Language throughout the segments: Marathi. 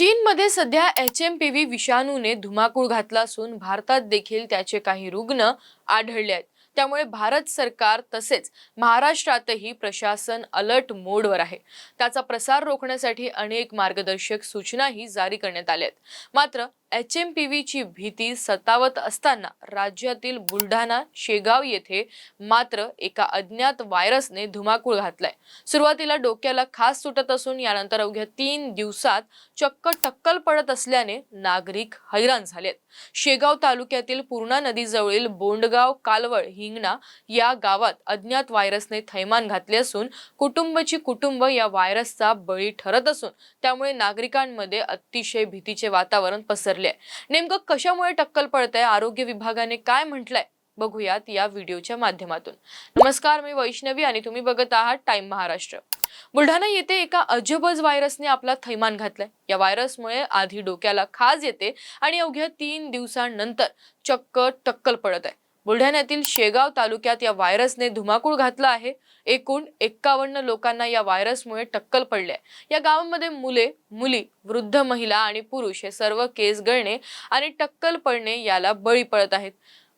चीनमध्ये सध्या एच एम पी व्ही विषाणूने धुमाकूळ घातला असून भारतात देखील त्याचे काही रुग्ण आढळले आहेत. त्यामुळे भारत सरकार तसेच महाराष्ट्रातही प्रशासन अलर्ट मोडवर आहे. त्याचा प्रसार रोखण्यासाठी अनेक मार्गदर्शक सूचनाही जारी करण्यात आल्या आहेत. मात्र एच एम पी व्हीची भीती सतावत असताना राज्यातील बुलढाणा शेगाव येथे मात्र एका अज्ञात व्हायरसने धुमाकूळ घातलाय. सुरुवातीला डोक्याला खास सुटत असून यानंतर अवघ्या तीन दिवसात चक्क टक्कल पडत असल्याने नागरिक हैराण झालेत. शेगाव तालुक्यातील पूर्णा नदीजवळील बोंडगाव कालवळ हिंगणा या गावात अज्ञात व्हायरसने थैमान घातले असून कुटुंबची कुटुंब या व्हायरसचा बळी ठरत असून त्यामुळे नागरिकांमध्ये अतिशय भीतीचे वातावरण पसरले आहे नेमकं कशामुळे टक्कल पडतंय? आरोग्य विभागाने काय म्हटलंय? बघूयात या व्हिडिओच्या माध्यमातून. नमस्कार मी वैष्णवी आणि तुम्ही बघत आहात टाइम महाराष्ट्र. बुलढाणा येथे एका अजबज व्हायरसने आपला थैमान घातलाय. या व्हायरसमुळे आधी डोक्याला खाज येते आणि अवघ्या तीन दिवसांनंतर चक्क टक्कल पडत आहे. बुलढाण्यातील शेगाव तालुक्यात या व्हायरसने धुमाकूळ घातला आहे. एकूण एक्कावन्न लोकांना या व्हायरसमुळे टक्कल पडले आहे या गावांमध्ये मुले मुली वृद्ध महिला आणि पुरुष हे सर्व केस गळणे आणि टक्कल पडणे याला बळी पडत आहेत.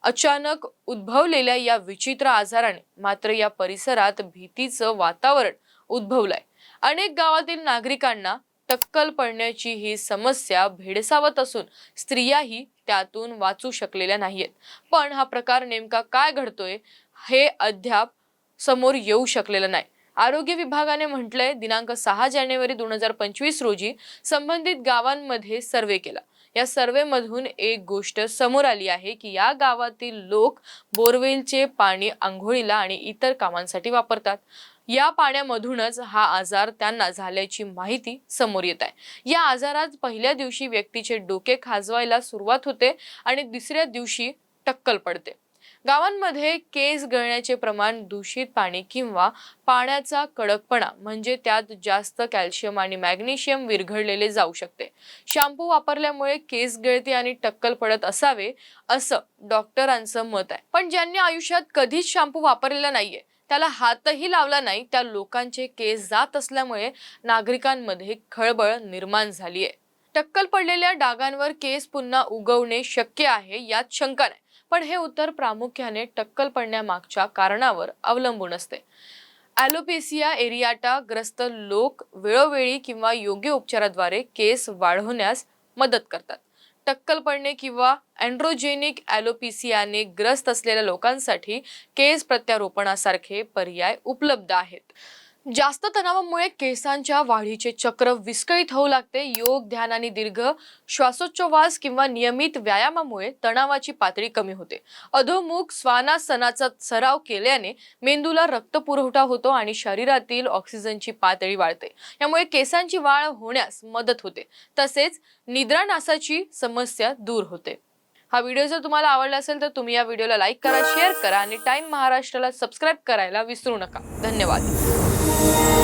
अचानक उद्भवलेल्या या विचित्र आजाराने मात्र या परिसरात भीतीचं वातावरण उद्भवलंय. अनेक गावातील नागरिकांना टक्कल पडण्याची ही समस्या भेडसावत असून स्त्रियाही त्यातून वाचू शकलेल्या नाहीयेत. पण हा प्रकार नेमका काय घडतोय हे अद्याप समोर येऊ शकलेलं नाही. आरोग्य विभागाने म्हटलंय दिनांक सहा जानेवारी दोन हजार पंचवीस रोजी संबंधित गावांमध्ये सर्वे केला. या सर्वेमधून एक गोष्ट समोर आली आहे की या गावातील लोक बोरवेलचे पाणी आंघोळीला आणि इतर कामांसाठी वापरतात. या पाण्यामधूनच हा आजार त्यांना झाल्याची माहिती समोर येत आहे. या आजारात पहिल्या दिवशी व्यक्तीचे डोके खाजवायला सुरुवात होते आणि दुसऱ्या दिवशी टक्कल पडते. गावांमध्ये केस गळण्याचे प्रमाण दूषित पाणी किंवा पाण्याचा कडकपणा म्हणजे त्यात जास्त कॅल्शियम आणि मॅग्नेशियम विरघळलेले जाऊ शकते. शॅम्पू वापरल्यामुळे केस गळते आणि टक्कल पडत असावे असं डॉक्टरांचं मत आहे. पण ज्यांनी आयुष्यात कधीच शॅम्पू वापरलेला नाहीये त्याला हातही लावला नाही. त्या लोकांचे केस जात असल्यामुळे नागरिकांमध्ये खळबळ निर्माण झाली आहे टक्कल पडलेल्या डागांवर केस पुन्हा उगवणे शक्य आहे यात शंका नाही. पण हे उत्तर प्रामुख्याने टक्कल पडण्यामागच्या कारणावर अवलंबून असते. ॲलोपेसिया एरियाटा ग्रस्त लोक वेळोवेळी किंवा योग्य उपचाराद्वारे केस वाढवण्यास मदत करतात. टक्कल पडणे किंवा अँड्रोजेनिक ॲलोपिसियाने ग्रस्त असलेल्या लोकांसाठी केस प्रत्यारोपणासारखे पर्याय उपलब्ध आहेत. जास्त तणावामुळे केसांच्या वाढीचे चक्र विस्कळीत होऊ लागते. योग ध्यान आणि दीर्घ श्वासोच्छवास किंवा नियमित व्यायामामुळे तणावाची पातळी कमी होते. अधोमुख स्वानासनाचा सराव केल्याने मेंदूला रक्तपुरवठा होतो आणि शरीरातील ऑक्सिजनची पातळी वाढते. यामुळे केसांची वाढ होण्यास मदत होते. तसेच निद्रानासाची समस्या दूर होते. हा व्हिडिओ जर तुम्हाला आवडला असेल तर तुम्ही या व्हिडिओला लाईक करा शेअर करा आणि टाइम महाराष्ट्राला सबस्क्राईब करायला विसरू नका. धन्यवाद. Bye.